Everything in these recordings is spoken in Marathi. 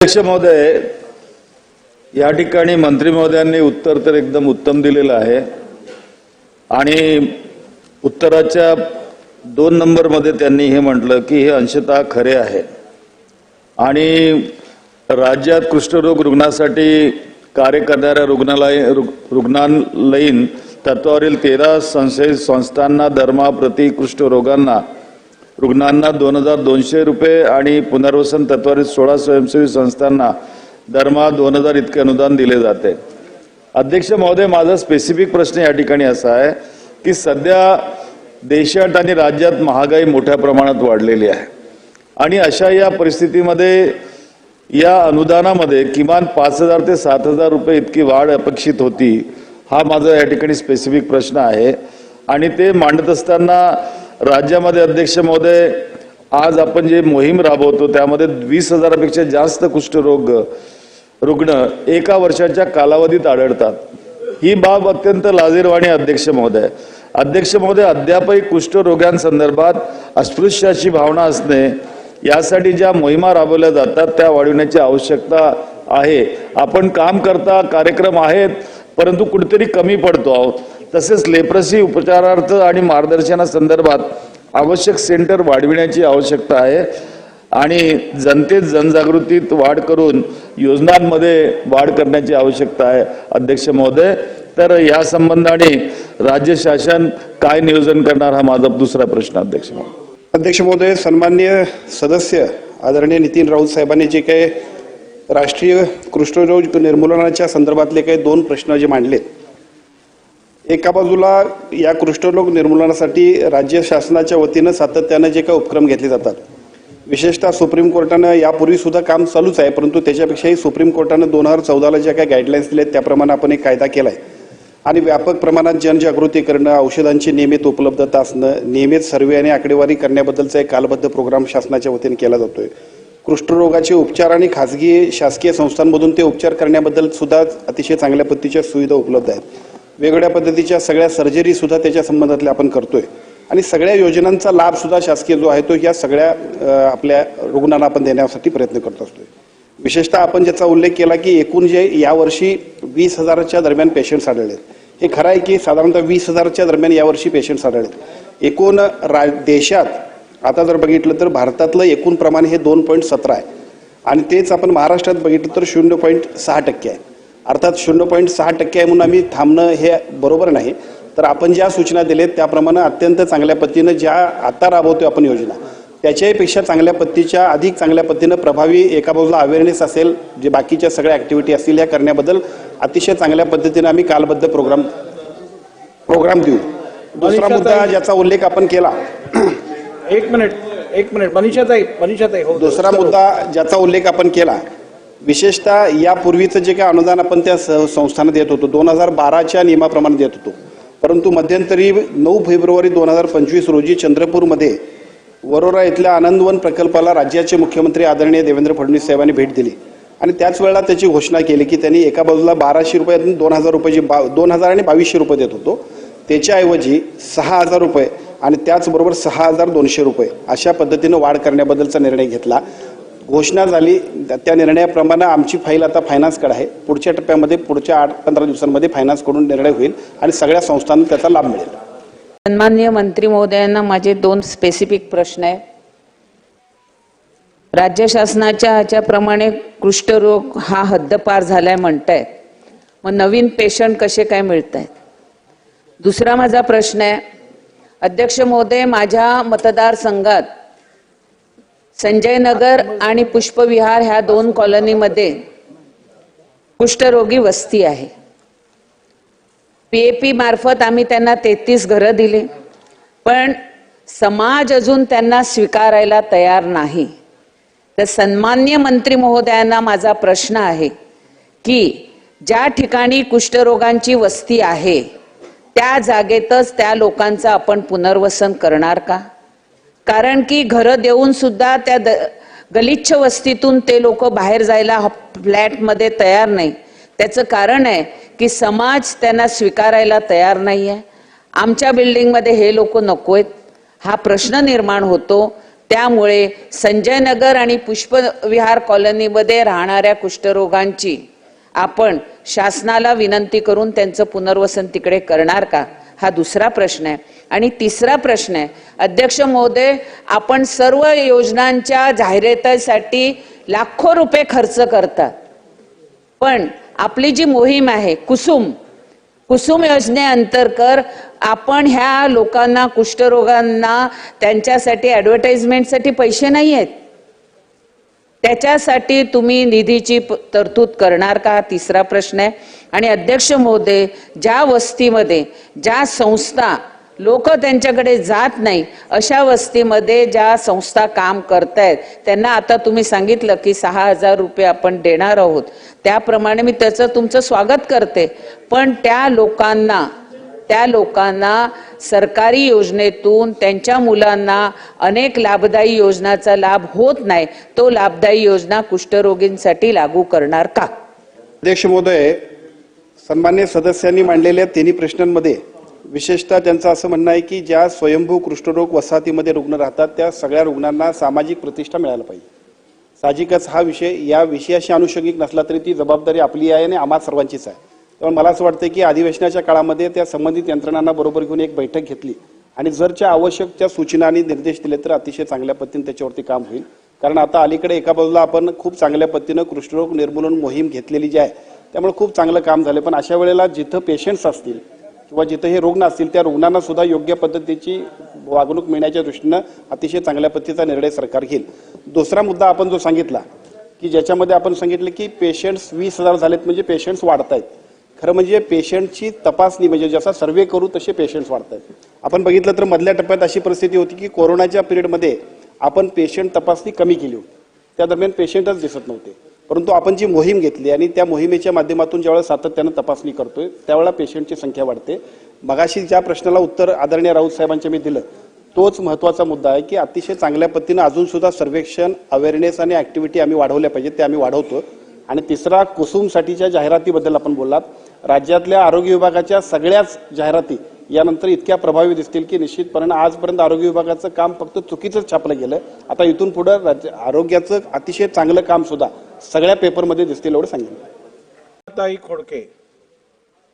अध्यक्ष महोदय या ठिकाणी मंत्री महोदयांनी उत्तर तर एकदम उत्तम दिलेलं आहे. आणि उत्तराच्या दोन नंबरमध्ये त्यांनी हे म्हटलं की हे अंशतः खरे आहे. आणि राज्यात कुष्ठरोग रुग्णासाठी कार्य करणाऱ्या रुग्णालय रुग्णालयीन तत्वावरील तेरा संशयित संस्थांना धर्माप्रती कुष्ठरोगांना रुग्णांना दोन हजार दोनशे रुपये आणि पुनर्वसन तत्वावरील सोळा स्वयंसेवी संस्थांना दरमहा दोन हजार इतके अनुदान दिले जाते. अध्यक्ष महोदय माझा स्पेसिफिक प्रश्न या ठिकाणी असा आहे की सध्या देशात आणि राज्यात महागाई मोठ्या प्रमाणात वाढलेली आहे. आणि अशा या परिस्थितीमध्ये या अनुदानामध्ये किमान पाच हजार ते सात हजार रुपये इतकी वाढ अपेक्षित होती हा माझा या ठिकाणी स्पेसिफिक प्रश्न आहे. आणि ते मांडत असताना राज्यामध्ये अध्यक्ष महोदय आज आपण जे मोहीम राबवतो त्यामध्ये वीस हजारापेक्षा जास्त कुष्ठरोग रुग्ण एका वर्षाच्या कालावधीत आढळतात. ही बाब अत्यंत लाजीरवाणी अध्यक्ष महोदय. अध्यक्ष महोदय अद्यापही कुष्ठरोग्यांसंदर्भात अस्पृश्याची भावना असणे यासाठी ज्या मोहिमा राबवल्या जातात त्या वाढविण्याची आवश्यकता आहे. आपण काम करता कार्यक्रम आहेत परंतु कुठेतरी कमी पडतो आहोत. तसेच लेप्रसी उपचारार्थ आणि मार्गदर्शनासंदर्भात आवश्यक सेंटर वाढविण्याची आवश्यकता आहे. आणि जनतेत जनजागृतीत वाढ करून योजनांमध्ये वाढ करण्याची आवश्यकता आहे अध्यक्ष महोदय. तर या संबंधाने राज्य शासन काय नियोजन करणार हा माझा दुसरा प्रश्न अध्यक्ष महोदय. अध्यक्ष महोदय सन्मान्य सदस्य आदरणीय नितीन राऊत साहेबांनी जे काही राष्ट्रीय कुष्ठरोग निर्मूलनाच्या संदर्भातले काही दोन प्रश्न जे मांडलेत एका बाजूला या कुष्ठरोग निर्मूलनासाठी राज्य शासनाच्या वतीनं सातत्यानं जे काही उपक्रम घेतले जातात. विशेषतः सुप्रीम कोर्टानं यापूर्वी सुद्धा काम चालूच आहे परंतु त्याच्यापेक्षाही सुप्रीम कोर्टानं दोन हजार चौदाला ज्या काही गाईडलाईन्स दिल्या त्याप्रमाणे आपण एक कायदा केला आहे आणि व्यापक प्रमाणात जनजागृती करणं औषधांची नियमित उपलब्धता असणं नियमित सर्वे आणि आकडेवारी करण्याबद्दलचा एक कालबद्ध प्रोग्राम शासनाच्या वतीने केला जातोय. कुष्ठरोगाचे उपचार आणि खाजगी शासकीय संस्थांमधून ते उपचार करण्याबद्दल सुद्धा अतिशय चांगल्या पद्धतीच्या सुविधा उपलब्ध आहेत. वेगवेगळ्या पद्धतीच्या सगळ्या सर्जरी सुद्धा त्याच्या संबंधातल्या आपण करतोय. आणि सगळ्या योजनांचा लाभ सुद्धा शासकीय जो आहे तो या सगळ्या आपल्या रुग्णांना आपण देण्यासाठी प्रयत्न करत असतोय. विशेषतः आपण ज्याचा उल्लेख केला की एकूण जे यावर्षी वीस हजाराच्या दरम्यान पेशंट्स आढळले हे खरं आहे की साधारणतः वीस हजारच्या दरम्यान यावर्षी पेशंट्स आढळलेत एकूण रा देशात आता जर बघितलं तर भारतातलं एकूण प्रमाण हे दोन पॉईंट सतरा आहे. आणि तेच आपण महाराष्ट्रात बघितलं तर शून्य पॉईंट सहा टक्के आहे. अर्थात शून्य पॉईंट सहा टक्के आहे म्हणून आम्ही थांबणं हे बरोबर नाही. तर आपण ज्या सूचना दिलेत त्याप्रमाणे अत्यंत चांगल्या पद्धतीनं ज्या आता राबवतोय आपण योजना त्याच्याहीपेक्षा चांगल्या पद्धतीच्या अधिक चांगल्या पद्धतीनं प्रभावी एका बाजूला अवेअरनेस असेल जे बाकीच्या सगळ्या ॲक्टिव्हिटी असतील ह्या करण्याबद्दल अतिशय चांगल्या पद्धतीनं आम्ही कालबद्ध प्रोग्राम प्रोग्राम देऊ. दुसरा मुद्दा ज्याचा उल्लेख आपण केला. एक मिनिट एक मिनिट. मनीषाताई मनीषाताई हो. दुसरा मुद्दा ज्याचा उल्लेख आपण केला विशेषतः यापूर्वीचं जे काही अनुदान आपण त्या स- संस्थांना देत होतो दोन हजार बाराच्या नियमाप्रमाणे देत होतो. परंतु मध्यंतरी नऊ फेब्रुवारी दोन हजार पंचवीस रोजी चंद्रपूरमध्ये वरोरा इथल्या आनंदवन प्रकल्पाला राज्याचे मुख्यमंत्री आदरणीय देवेंद्र फडणवीस साहेबांनी भेट दिली. आणि त्याच वेळेला त्याची घोषणा केली की त्यांनी एका बाजूला बाराशे रुपयातून दोन हजार रुपयाची बा दोन हजार आणि बावीसशे रुपये देत होतो त्याच्याऐवजी सहा हजार रुपये आणि त्याचबरोबर सहा हजार दोनशे रुपये अशा पद्धतीनं वाढ करण्याबद्दलचा निर्णय घेतला. घोषणा झाली. त्या निर्णयाप्रमाणे आमची फाईल आता फायनान्सकडे आहे. पुढच्या टप्प्यामध्ये पुढच्या आठ पंधरा दिवसांमध्ये फायनान्सकडून निर्णय होईल आणि सगळ्या संस्थांना त्याचा लाभ मिळेल. सन्मान्य मंत्री महोदयांना माझे दोन स्पेसिफिक प्रश्न आहे राज्य शासनाच्या ह्याच्याप्रमाणे कुष्ठरोग हा हद्दपार झालाय म्हणतायत. मग नवीन पेशंट कसे काय मिळत आहेत दुसरा माझा प्रश्न आहे. अध्यक्ष महोदय माझ्या मतदारसंघात संजय नगर आणि पुष्पविहार ह्या दोन कॉलनीमध्ये कुष्ठरोगी वस्ती आहे. पीएपी मार्फत आम्ही त्यांना तेहतीस घरं दिली पण समाज अजून त्यांना स्वीकारायला तयार नाही. तर सन्मान्य मंत्री महोदयांना माझा प्रश्न आहे की ज्या ठिकाणी कुष्ठरोगांची वस्ती आहे त्या जागेतच त्या लोकांचं आपण पुनर्वसन करणार का? कारण की घरं देऊन सुद्धा त्या द गलिच्छ वस्तीतून ते लोक बाहेर जायला फ्लॅटमध्ये तयार नाही. त्याचं कारण आहे की समाज त्यांना स्वीकारायला तयार नाही आहे आमच्या बिल्डिंगमध्ये हे लोक नको आहेत. हा प्रश्न निर्माण होतो. त्यामुळे संजय नगर आणि पुष्पविहार कॉलनीमध्ये राहणाऱ्या कुष्ठरोगांची आपण शासनाला विनंती करून त्यांचं पुनर्वसन तिकडे करणार का? हा दुसरा प्रश्न आहे. आणि तिसरा प्रश्न आहे अध्यक्ष महोदय आपण सर्व योजनांच्या जाहिरातीसाठी लाखो रुपये खर्च करतात पण आपली जी मोहीम आहे कुसुम कुसुम योजनेअंतर्गत आपण ह्या लोकांना कुष्ठरोगांना त्यांच्यासाठी ॲडव्हर्टाइजमेंटसाठी पैसे नाही आहेत त्याच्यासाठी तुम्ही निधीची प- तरतूद करणार का? तिसरा प्रश्न आहे. आणि अध्यक्ष महोदय ज्या वस्तीमध्ये ज्या संस्था लोक त्यांच्याकडे जात नाही अशा वस्तीमध्ये ज्या संस्था काम करतायत त्यांना आता तुम्ही सांगितलं की सहा हजार रुपये आपण देणार आहोत. त्याप्रमाणे मी त्याचं तुमचं स्वागत करते. पण त्या लोकांना त्या लोकांना सरकारी योजनेतून त्यांच्या मुलांना अनेक लाभदायी योजनाचा लाभ होत नाही तो लाभदायी योजना कुष्ठरोगींसाठी लागू करणार का? अध्यक्ष महोदय सन्मान्य सदस्यांनी मांडलेल्या तिन्ही प्रश्नांमध्ये विशेषतः त्यांचं असं म्हणणं आहे की ज्या स्वयंभू कुष्ठरोग वसाहतीमध्ये रुग्ण राहतात त्या सगळ्या रुग्णांना सामाजिक प्रतिष्ठा मिळायला पाहिजे. साहजिकच हा विषय या विषयाशी अनुषंगिक नसला तरी ती जबाबदारी आपली आहे आणि आम्हा सर्वांचीच आहे. त्यामुळे मला असं वाटतं की अधिवेशनाच्या काळामध्ये त्या संबंधित यंत्रणांना बरोबर घेऊन एक बैठक घेतली. आणि जर त्या आवश्यक त्या सूचना आणि निर्देश दिले तर अतिशय चांगल्या पद्धतीने त्याच्यावरती काम होईल. कारण आता अलीकडे एका बाजूला आपण खूप चांगल्या पद्धतीनं कृष्णरोग निर्मूलन मोहीम घेतलेली जी आहे त्यामुळे खूप चांगलं काम झालं. पण अशा वेळेला जिथं पेशंट्स असतील किंवा जिथं हे रुग्ण असतील त्या रुग्णांना सुद्धा योग्य पद्धतीची वागणूक मिळण्याच्या दृष्टीनं अतिशय चांगल्या पद्धतीचा निर्णय सरकार घेईल. दुसरा मुद्दा आपण जो सांगितला की ज्याच्यामध्ये आपण सांगितलं की पेशंट्स वीस हजार झालेत म्हणजे पेशंट्स वाढत आहेत खरं म्हणजे पेशंटची तपासणी म्हणजे जसा सर्वे करू तसे पेशंट्स वाढत आहेत आपण बघितलं तर मधल्या टप्प्यात अशी परिस्थिती होती की कोरोनाच्या पिरियडमध्ये आपण पेशंट तपासणी कमी केली होती. त्या दरम्यान पेशंटच दिसत नव्हते. परंतु आपण जी मोहीम घेतली आणि त्या मोहिमेच्या माध्यमातून ज्यावेळेला सातत्यानं तपासणी करतोय त्यावेळेला पेशंटची संख्या वाढते. मगाशी ज्या प्रश्नाला उत्तर आदरणीय राऊत साहेबांच्या मी दिलं तोच महत्त्वाचा मुद्दा आहे की अतिशय चांगल्या पद्धतीनं अजून सुद्धा सर्वेक्षण अवेअरनेस आणि ऍक्टिव्हिटी आम्ही वाढवल्या पाहिजेत ते आम्ही वाढवतो आणि तिसरा कुसुमसाठीच्या जाहिरातीबद्दल आपण बोललात. राज्यातल्या आरोग्य विभागाच्या सगळ्याच जाहिराती यानंतर इतक्या प्रभावी दिसतील की निश्चितपणे आजपर्यंत आरोग्य विभागाचं काम फक्त चुकीचंच छापलं गेलं आता इथून पुढे राज्य आरोग्याचं अतिशय चांगलं काम सुद्धा सगळ्या पेपरमध्ये दिसतील एवढं सांगितलं ताई खोडके.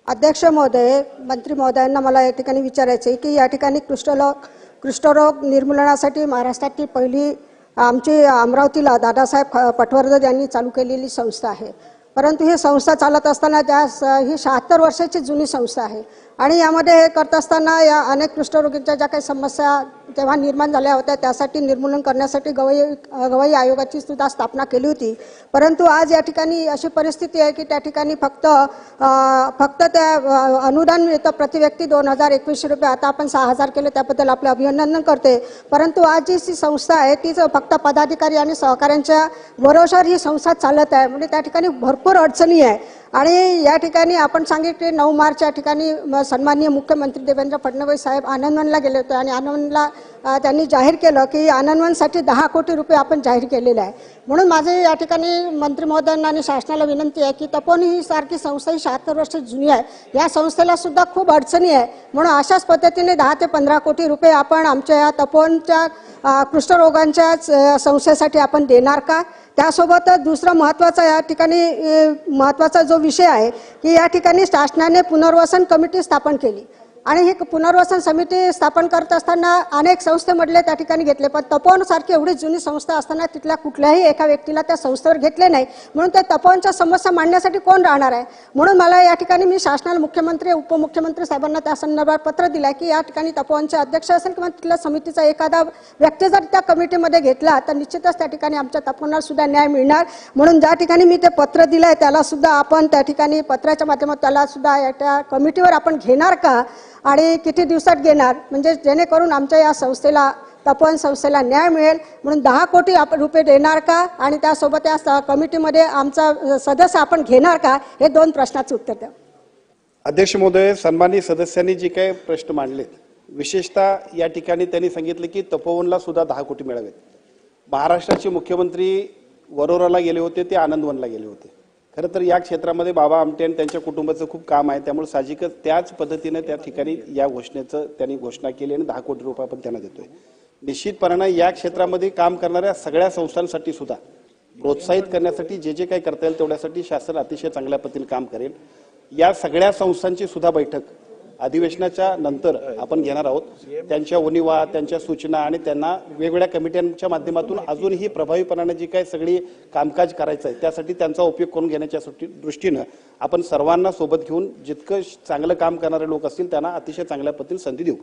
अध्यक्ष महोदय मंत्री महोदयांना मला या ठिकाणी विचारायचं आहे की या ठिकाणी कुष्ठरोग कुष्ठरोग निर्मूलनासाठी महाराष्ट्रातली पहिली आमची अमरावतीला दादासाहेब पटवर्धन यांनी चालू केलेली संस्था आहे. परंतु ही संस्था चालत असताना त्या स- ही शहात्तर वर्षाची जुनी संस्था आहे. आणि यामध्ये हे करत असताना या अनेक कुष्ठरोगींच्या ज्या काही समस्या तेव्हा निर्माण झाल्या होत्या त्यासाठी निर्मूलन करण्यासाठी गवई गवई आयोगाची सुद्धा स्थापना केली होती. परंतु आज या ठिकाणी अशी परिस्थिती आहे की त्या ठिकाणी फक्त फक्त त्या अनुदान मिळतं प्रति व्यक्ती दोन हजार एकवीसशे रुपये. आता आपण सहा हजार केले त्याबद्दल आपलं अभिनंदन करते. परंतु आज जी जी संस्था आहे तीच फक्त पदाधिकारी आणि सहकाऱ्यांच्या भरोशावर ही संस्था चालत आहे म्हणजे त्या ठिकाणी भरपूर अडचणी आहे. आणि या ठिकाणी आपण सांगितले नऊ मार्च या ठिकाणी सन्माननीय मुख्यमंत्री देवेंद्र फडणवीस साहेब आनंदवनला गेले होते. आणि आनंदवनला त्यांनी जाहीर केलं की आनंदवनसाठी दहा कोटी रुपये आपण जाहीर केलेले आहे. म्हणून माझे या ठिकाणी मंत्री महोदयांना आणि शासनाला विनंती आहे की तपोन ही सारखी संस्था ही शहात्तर वर्ष जुनी आहे. या संस्थेला सुद्धा खूप अडचणी आहे. म्हणून अशाच पद्धतीने दहा ते पंधरा कोटी रुपये आपण आमच्या या तपोनच्या कृष्ठरोगांच्या संस्थेसाठी आपण देणार का? त्यासोबतच दुसरा महत्त्वाचा या ठिकाणी महत्त्वाचा जो विषय आहे की या ठिकाणी शासनाने पुनर्वसन कमिटी स्थापन केली. आणि ही पुनर्वसन समिती स्थापन करत असताना अनेक संस्थेमधले त्या ठिकाणी घेतले पण तपोवनसारखी एवढी जुनी संस्था असताना तिथल्या कुठल्याही एका व्यक्तीला त्या संस्थेवर घेतले नाही. म्हणून त्या तपोवनच्या समस्या मांडण्यासाठी कोण राहणार आहे? म्हणून मला या ठिकाणी मी शासनाला मुख्यमंत्री उपमुख्यमंत्री साहेबांना त्या संदर्भात पत्र दिलं आहे की या ठिकाणी तपोवनचे अध्यक्ष असेल किंवा तिथल्या समितीचा एखादा व्यक्ती जर त्या कमिटीमध्ये घेतला तर निश्चितच त्या ठिकाणी आमच्या तपोवनाला सुद्धा न्याय मिळणार. म्हणून ज्या ठिकाणी मी ते पत्र दिलं आहे त्याला सुद्धा आपण त्या ठिकाणी पत्राच्या माध्यमात त्याला सुद्धा या त्या कमिटीवर आपण घेणार का? आणि किती दिवसात घेणार? म्हणजे जेणेकरून आमच्या या संस्थेला तपोवन संस्थेला न्याय मिळेल. म्हणून दहा कोटी आपण रुपये देणार का? आणि त्यासोबत या कमिटीमध्ये आमचा सदस्य आपण घेणार का? हे दोन प्रश्नाचं उत्तर द्या. अध्यक्ष महोदय सन्माननीय सदस्यांनी जे काही प्रश्न मांडलेत विशेषतः या ठिकाणी त्यांनी सांगितलं की तपोवनला सुद्धा दहा कोटी मिळावेत. महाराष्ट्राचे मुख्यमंत्री वरोराला गेले होते ते आनंदवनला गेले होते. खरं तर या क्षेत्रामध्ये बाबा आमटे आणि त्यांच्या कुटुंबाचं खूप काम आहे. त्यामुळे साहजिकच त्याच पद्धतीनं त्या ठिकाणी या घोषणेचं त्यांनी घोषणा केली आणि दहा कोटी रुपये आपण त्यांना देतोय. निश्चितपणानं या क्षेत्रामध्ये काम करणाऱ्या सगळ्या संस्थांसाठी सुद्धा प्रोत्साहित करण्यासाठी जे जे काही करता येईल तेवढ्यासाठी शासन अतिशय चांगल्या पद्धतीने काम करेल. या सगळ्या संस्थांची सुद्धा बैठक अधिवेशनाच्या नंतर आपण घेणार आहोत. त्यांच्या उणिवा त्यांच्या सूचना आणि त्यांना वेगवेगळ्या कमिट्यांच्या माध्यमातून अजूनही प्रभावीपणाने जी काही सगळी कामकाज करायचं आहे त्यासाठी त्यांचा उपयोग करून घेण्याच्या सुट्टी- दृष्टीनं आपण सर्वांना सोबत घेऊन जितकं चांगलं काम करणारे लोक असतील त्यांना अतिशय चांगल्या पद्धतीने संधी देऊ.